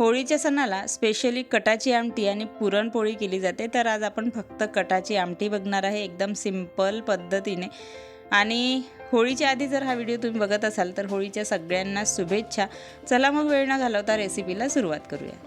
होळीच्या सणाला स्पेशली कटाची आमटी आणि पुरणपोळी केली जाते. तर आज आपण फक्त कटाची आमटी बघणार आहे एकदम सिंपल पद्धतीने. आणि होळीच्या आधी जर हा व्हिडिओ तुम्ही बघत असाल तर होळीच्या सगळ्यांना शुभेच्छा. चला मग वेळ न घालवता रेसिपीला सुरुवात करूया.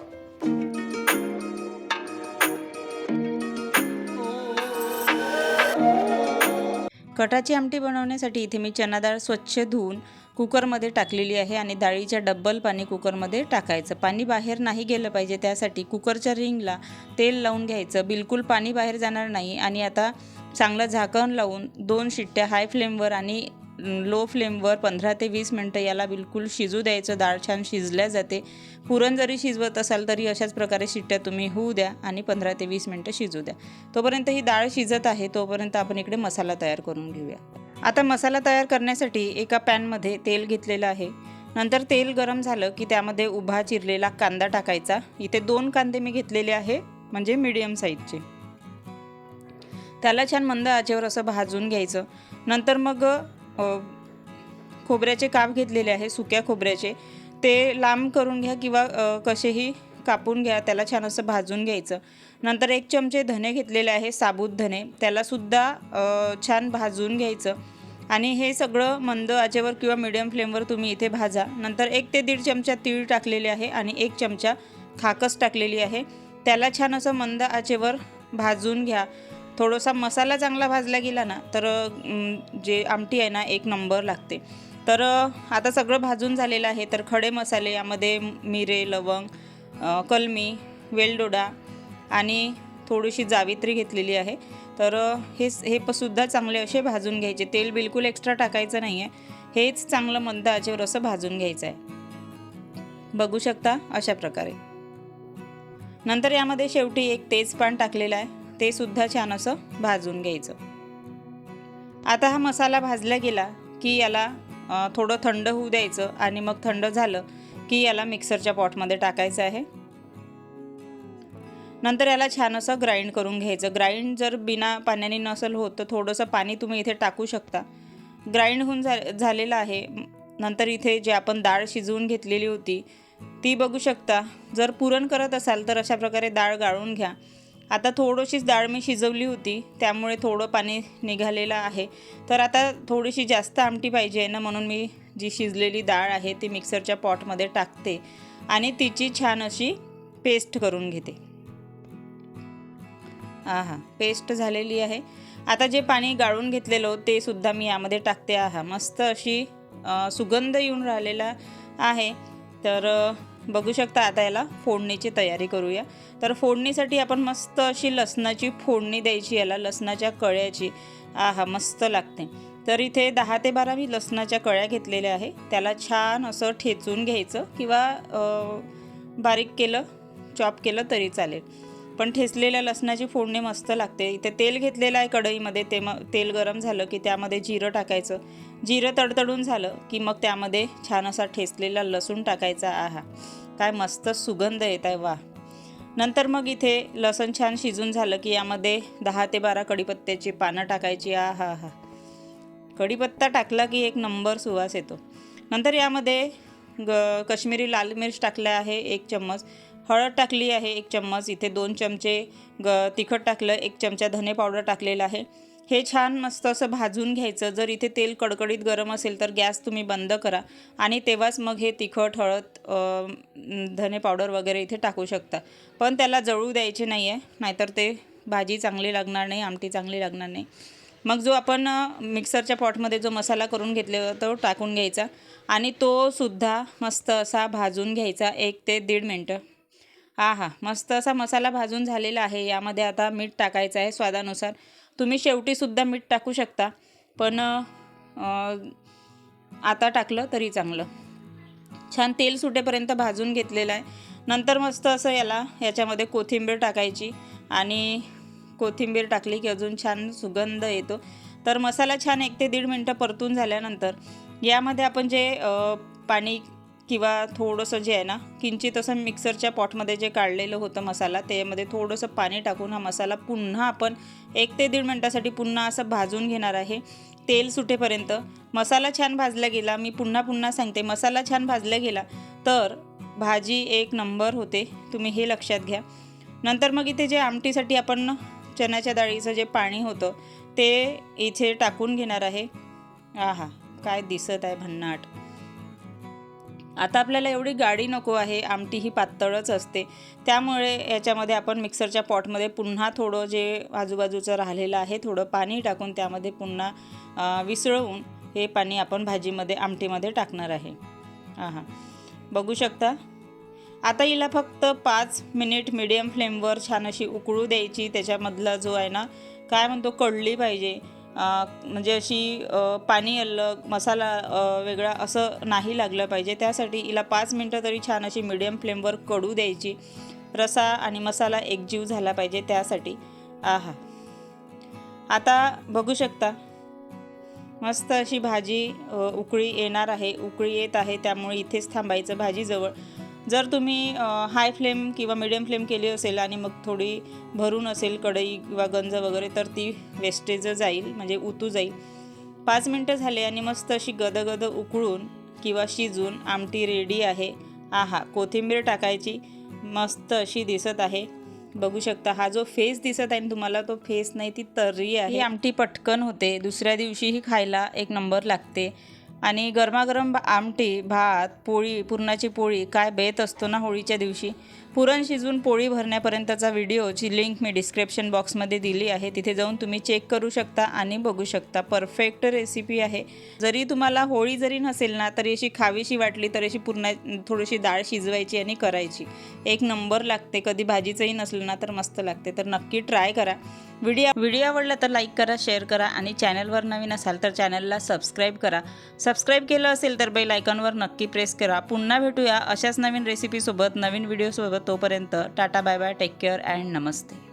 कटाची आमटी बनवण्यासाठी इथे मी चना डाळ स्वच्छ धुवून कुकरमध्ये टाकलेली आहे आणि डाळीच्या डब्बल पाणी कुकरमध्ये टाकायचं. पाणी बाहेर नाही गेलं पाहिजे त्यासाठी कुकरच्या रिंगला तेल लावून घ्यायचं. बिलकुल पाणी बाहेर जाणार नाही आणि आता चांगलं झाकण लावून दोन शिट्ट्या हाय फ्लेमवर आणि लो फ्लेमवर पंधरा ते वीस मिनटं याला बिलकुल शिजू द्यायचं. डाळ छान शिजल्या जाते. पुरण जरी शिजवत असाल तरी अशाच प्रकारे शिट्ट्या तुम्ही होऊ द्या आणि पंधरा ते वीस मिनटं शिजू द्या. तोपर्यंत ही डाळ शिजत आहे तोपर्यंत आपण इकडे मसाला तयार करून घेऊया. आता मसाला तयार करण्यासाठी एका पॅनमध्ये तेल घेतलेलं आहे. नंतर तेल गरम झालं की त्यामध्ये उभा चिरलेला कांदा टाकायचा. इथे दोन कांदे मी घेतलेले आहे म्हणजे मीडियम साईजचे त्याला छान मंद आचेवर असं भाजून घ्यायचं. नंतर मग खोबऱ्याचे काप घेतलेले आहे सुक्या खोबऱ्याचे. ते लांब करून घ्या किंवा कसेही कापून घ्या त्याला छान असं भाजून घ्यायचं. नंतर एक चमचे धने घेतलेले आहे साबूत धने. त्यालासुद्धा छान भाजून घ्यायचं. आणि हे सगळं मंद आचेवर किंवा मिडियम फ्लेमवर तुम्ही इथे भाजा. नंतर एक ते दीड चमचा तीळ टाकलेले आहे आणि एक चमचा खाकस टाकलेली आहे. त्याला छान असं मंद आचेवर भाजून घ्या. थोडासा मसाला चांगला भाजला गेला ना तर जे आमटी आहे ना एक नंबर लागते. तर आता सगळं भाजून झालेलं आहे. तर खडे मसाले यामध्ये मिरे लवंग कलमी वेलदोडा आणि थोडीशी जावित्री घेतलेली आहे. तर हे हे प- सुद्धा चांगले असे भाजून घ्यायचे. तेल बिलकुल एक्स्ट्रा टाकायचं नाही आहे हेच चांगलं मंद आचेवर असं भाजून घ्यायचं आहे बघू शकता अशा प्रकारे. नंतर यामध्ये शेवटी एक तेजपान टाकलेलं आहे. ते सुद्धा छान असं भाजून घ्यायचं. आता हा मसाला भाजला गेला की याला थोडं थंड होऊ द्यायचं आणि मग थंड झालं की याला मिक्सरच्या पॉटमध्ये टाकायचं आहे. नंतर याला छान असं ग्राइंड करून घ्यायचं. ग्राइंड जर बिना पाण्याने नसेल होत तर थोडंसं पाणी तुम्ही इथे टाकू शकता. ग्राइंड होऊन झा झालेलं आहे. नंतर इथे जे आपण डाळ शिजवून घेतलेली होती ती बघू शकता. जर पुरण करत असाल तर अशा प्रकारे डाळ गाळून घ्या. आता थोडीशीच डाळ मी शिजवली होती त्यामुळे थोडं पाणी निघालेलं आहे. तर आता थोडीशी जास्त आमटी पाहिजे आहे ना म्हणून मी जी शिजलेली डाळ आहे ती मिक्सरच्या पॉटमध्ये टाकते आणि तिची छान अशी पेस्ट करून घेते. आहा पेस्ट झालेली आहे. आता जे पाणी गाळून घेतलेलं ते सुद्धा मी यामध्ये टाकते. आहा मस्त अशी सुगंध येऊन राहिलेला आहे. तर बघू शकता आता याला फोडणीची तयारी करूया. तर फोडणीसाठी आपण मस्त अशी लसणाची फोडणी द्यायची याला लसणाच्या कळ्याची. आहा मस्त लागते. तर इथे दहा ते बारा मी लसणाच्या कळ्या घेतलेल्या आहे. त्याला छान असं ठेचून घ्यायचं किंवा बारीक केलं चॉप केलं तरी चालेल. पण ठेचलेल्या लसणाची फोडणी मस्त लागते. इथे तेल घेतलेलं आहे कढईमध्ये. ते मग तेल गरम झालं की त्यामध्ये जिरं टाकायचं. जिरं तडतडून झालं की मग त्यामध्ये छान असा ठेचलेला लसूण टाकायचा. आहा काय मस्त सुगंध येत आहे वा नंतर मग इथे लसण छान शिजून झालं की यामध्ये दहा ते बारा कढीपत्त्याची पानं टाकायची. आ हा हा. कढीपत्ता टाकला की एक नंबर सुवास येतो. नंतर यामध्ये ग काश्मीरी लाल मिर्च टाकला आहे एक चम्मच. हळद टाकली आहे एक चम्मच इथे दोन चमचे ग तिखट टाकलं एक चमचा धने पावडर टाकलेला आहे. हे छान मस्त असं भाजून घ्यायचं. जर इथे तेल कडकडीत गरम असेल तर गॅस तुम्ही बंद करा आणि तेव्हाच मग हे तिखट हळद धने पावडर वगैरे इथे टाकू शकता. पण त्याला जळू द्यायचे नाही आहे नाहीतर ते भाजी चांगली लागणार नाही आमटी चांगली लागणार नाही. मग जो आपण मिक्सरच्या पॉटमध्ये जो मसाला करून घेतलेला तो टाकून घ्यायचा आणि तो सुद्धा मस्त असा भाजून घ्यायचा एक ते दीड मिनटं. हा हा. मस्त असा मसाला भाजून झालेला आहे. यामध्ये आता मीठ टाकायचं आहे स्वादानुसार. तुम्ही शेवटीसुद्धा मीठ टाकू शकता. पण आता टाकलं तरी चांगलं. छान तेल सुटेपर्यंत भाजून घेतलेलं आहे. नंतर मस्त असं याला याच्यामध्ये कोथिंबीर टाकायची आणि कोथिंबीर टाकली की अजून छान सुगंध येतो. तर मसाला छान एक ते दीड मिनटं परतून झाल्यानंतर यामध्ये आपण जे पाणी किंवा थोडंसं जे आहे ना किंचित असं मिक्सरच्या पॉटमध्ये जे काढलेलं होतं मसाला त्यामध्ये थोडंसं पाणी टाकून हा मसाला पुन्हा आपण एक ते दीड मिनटासाठी पुन्हा असं भाजून घेणार आहे. तेल सुटेपर्यंत. मसाला छान भाजला गेला मी पुन्हा पुन्हा सांगते मसाला छान भाजला गेला तर भाजी एक नंबर होते तुम्ही हे लक्षात घ्या. नंतर मग इथे जे आमटीसाठी आपण चण्याच्या डाळीचं जे पाणी होतं ते इथे टाकून घेणार आहे. आहा काय दिसत आहे भन्नाट. आता आपल्याला एवढी गाडी नको आहे आमटी ही पातळच असते. त्यामुळे याच्यामध्ये आपण मिक्सरच्या पॉटमध्ये पुन्हा थोडं जे आजूबाजूचं राहिलेलं आहे थोडं पाणी टाकून त्यामध्ये पुन्हा विसळवून हे पाणी आपण भाजीमध्ये आमटीमध्ये टाकणार आहे. हां बघू शकता. आता हिला फक्त पाच मिनिट मिडियम फ्लेमवर छान अशी उकळू द्यायची. त्याच्यामधला जो आहे ना काय म्हणतो कळली पाहिजे. म्हणजे अशी पाणी अलग मसाला वेगळा असं नाही लागलं पाहिजे. त्यासाठी हिला पाच मिनटं तरी छान अशी मिडियम फ्लेमवर कडू द्यायची. रसा आणि मसाला एकजीव झाला पाहिजे त्यासाठी. आहा. आता बघू शकता. मस्त अशी भाजी उकळी येणार आहे. उकळी येत आहे त्यामुळे इथेच थांबायचं भाजीजवळ. जर तुम्ही हाय फ्लेम किंवा मिडियम फ्लेम केली असेल आणि मग थोडी भरून असेल कढई किंवा गंज वगैरे तर ती वेस्टेज जाईल म्हणजे उतू जाईल. पाच मिनटं झाले आणि मस्त अशी गदगद उकळून किंवा शिजून आमटी रेडी आहे. आहा कोथिंबीर टाकायची मस्त अशी दिसत आहे. बघू शकता हा जो फेस दिसत आहे तुम्हाला तो फेस नाही ती तर्री आहे. ही आमटी पटकन होते. दुसऱ्या दिवशीही खायला एक नंबर लागते. आणि गरमागरम आमटी भात पोळी पुरणाची पोळी काय बेत असतो ना होळीच्या दिवशी पुरण शिजवून पोळी भरण्यापर्यंतचा व्हिडिओची लिंक मी डिस्क्रिप्शन बॉक्समध्ये दिली आहे. तिथे जाऊन तुम्ही चेक करू शकता आणि बघू शकता. परफेक्ट रेसिपी आहे. जरी तुम्हाला होळी जरी नसेल ना तरी अशी खावीशी वाटली तर अशी पूर्ण थोडीशी डाळ शिजवायची आणि करायची. एक नंबर लागते. कधी भाजीचंही नसलं ना तर मस्त लागते. तर नक्की ट्राय करा. व्हिडिओ व्हिडिओ आवडला तर लाईक करा शेअर करा आणि चॅनलवर नवीन असाल तर चॅनलला सबस्क्राईब करा. सबस्क्राईब केलं असेल तर बेल आयकॉनवर नक्की प्रेस करा. पुन्हा भेटूया अशाच नवीन रेसिपीसोबत नवीन व्हिडिओसोबत तोपर्यंत tata bye bye take care and namaste.